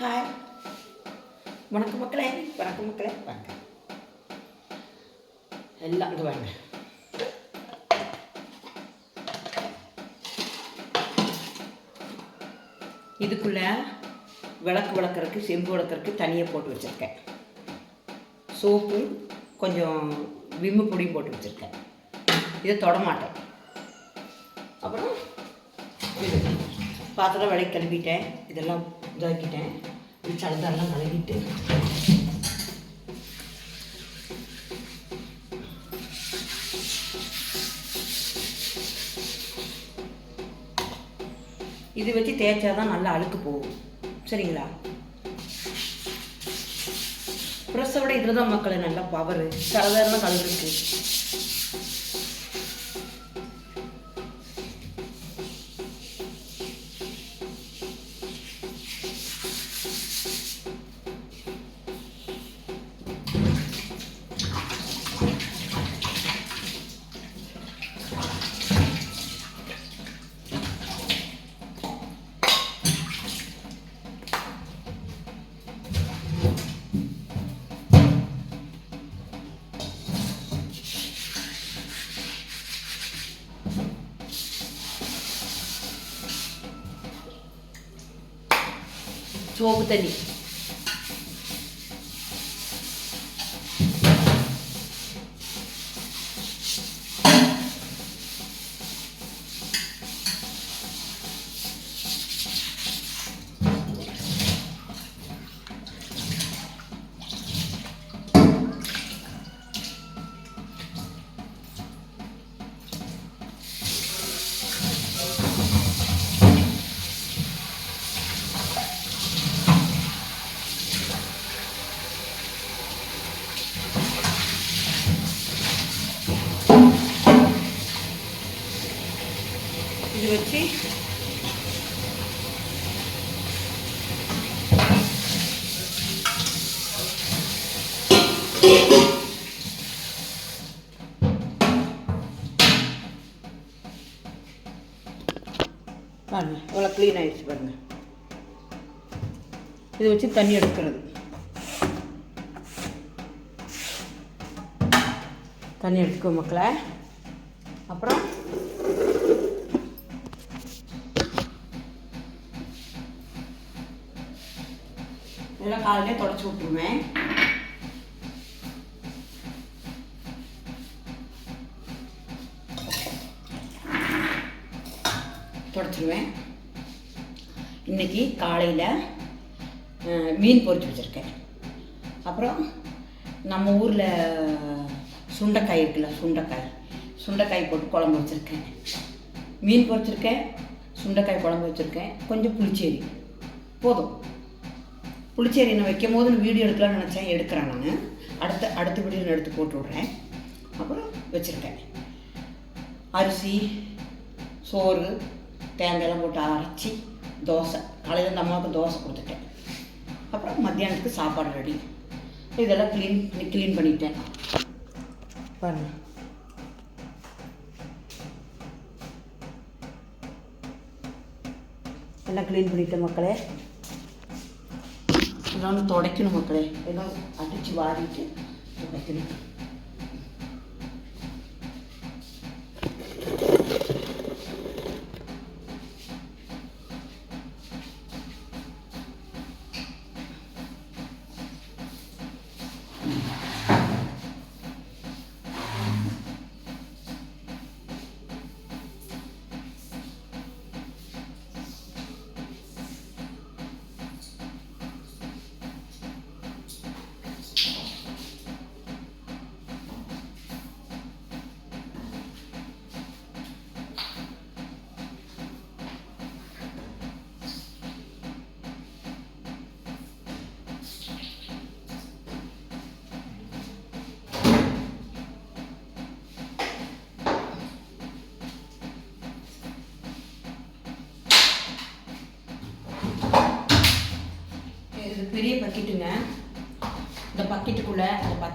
Hi வணக்கம் மக்களே வணக்கம் மக்களே. வாங்க எல்லாம் இங்கே வாங்க. இதுக்குள்ள விளக்கு விளக்கறதுக்கு செம்பு விளக்கறதுக்கு தனியாக போட்டு வச்சுருக்கேன். சோப்பு கொஞ்சம் விம்மு பொடியும் போட்டு வச்சுருக்கேன். இதை தொடமாட்டேன். அப்புறம் இது பாத்திரம் விளக்கி கழுவிட்டேன் இதெல்லாம் இதாக்கிட்டேன். இது சலந்தரெல்லாம் கழுவிட்டு. இது வச்சு தேய்ச்சா தான் நல்லா அழுக்கு போகும். சரிங்களா? ப்ரெஸ்ஸை விட இதில் தான் மக்கள் நல்லா பவரு சாதாரண கழுவுருக்கு சோப்பு தண்ணி இது வச்சு பாருங்க இவ்வளோ க்ளீன் ஆகிடுச்சு பாருங்கள் இது வச்சு தண்ணி எடுக்கிறது. தண்ணி எடுத்துக்கோ மக்களை. அப்புறம் காலையிலே தொடச்சி விட்ருவேன் தொடச்சிருவேன். இன்னைக்கு காலையில் மீன் பொறிச்சு வச்சுருக்கேன். அப்புறம் நம்ம ஊரில் சுண்டைக்காய் இருக்குல்ல சுண்டைக்காய். சுண்டைக்காய் போட்டு குழம்பு வச்சுருக்கேன். மீன் பொறிச்சிருக்கேன் சுண்டைக்காய் குழம்பு வச்சுருக்கேன். கொஞ்சம் புளிச்சேரி. போதும். புளிச்சேரி நான் வைக்கும் போது வீடியோ எடுக்கலாம்னு நினச்சேன். எடுக்கிறேன் நான். அடுத்த அடுத்த வீடியோ நான் எடுத்து போட்டு விட்றேன். அப்புறம் வச்சுருக்கேன். அரிசி சோறு தேங்காயெல்லாம் போட்டு அரைச்சி தோசை. காலையில் இந்த அம்மாவுக்கு தோசை கொடுத்துட்டேன். அப்புறம் மத்தியானத்துக்கு சாப்பாடு ரெடி. இதெல்லாம் க்ளீன் பண்ணி க்ளீன் பண்ணிட்டேன். பாருங்க. எல்லாம் க்ளீன் பண்ணிட்டேன் மக்களே. இதெல்லாம் துடைக்கணும் மக்களே எல்லாம் அடித்து வாரிட்டு துடைக்கணும்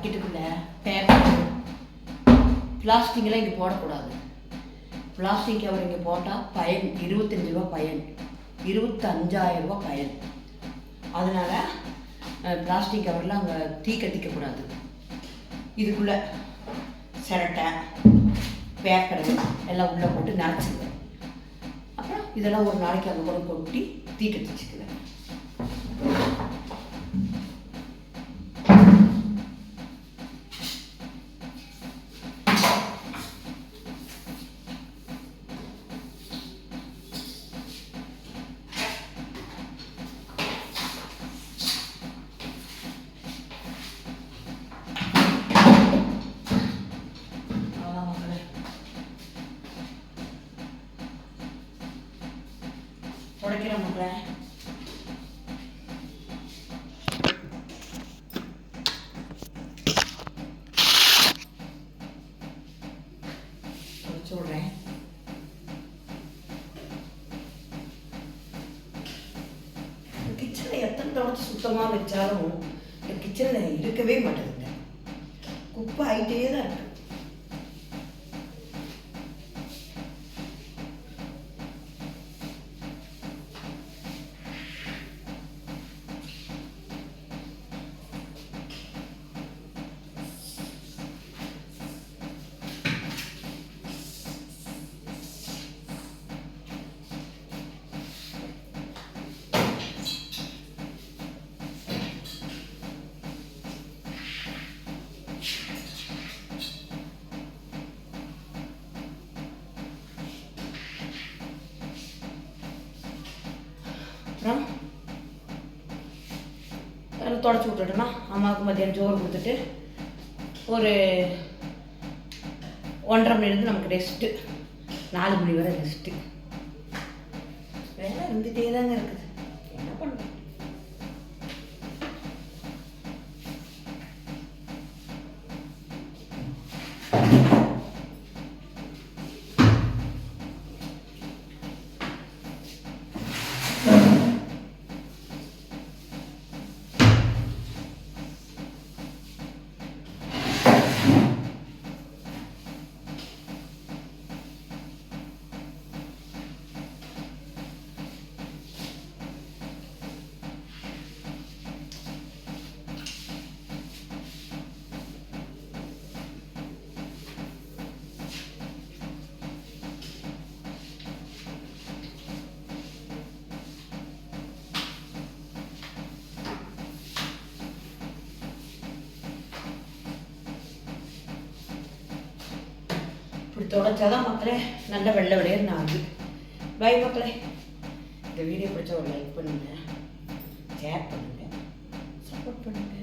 பக்கெட்டுக்குள்ளே பேப்பர் பிளாஸ்டிக்லாம் இங்கே போடக்கூடாது. பிளாஸ்டிக் கவர் இங்கே போட்டால் பயன் இருபத்தஞ்சி ரூபா பயன். இருபத்தஞ்சாயிரம் ரூபா பயன். அதனால் பிளாஸ்டிக் கவரில் அங்கே தீ கட்டிக்கக்கூடாது. இதுக்குள்ளே சிரட்டை பேப்பரு எல்லாம் உள்ளே போட்டு நினச்சிக்குவேன் அப்புறம் இதெல்லாம் ஒரு நாளைக்கு அந்த கூட கொட்டி தீ கட்டிச்சுக்குவேன். உடைக்கிறேன் மக்களே உடைச்சு எத்தனை தொடச்சி சுத்தமாக வச்சாலும் கிச்சனில் இருக்கவே மாட்டேங்குது. குப்பை ஆகிட்டே தான் இருக்கு. அப்புறம் தொடச்சி விட்டுட்டோன்னா அம்மாவுக்கு மத்தியானம் சோறு கொடுத்துட்டு ஒரு ஒன்றரை மணிலேருந்து நமக்கு ரெஸ்ட்டு நாலு மணி வரை ரெஸ்ட்டு வேலை இருந்துகிட்டே தாங்க இருக்குது. இப்படி தொடச்சாதான் மக்களே நல்ல வெள்ளை விளையர்னு ஆகி பாய் மக்களே இந்த வீடியோ பிடிச்ச ஒரு லைக் பண்ணுங்க ஷேர் பண்ணுங்க சப்போர்ட் பண்ணுங்க.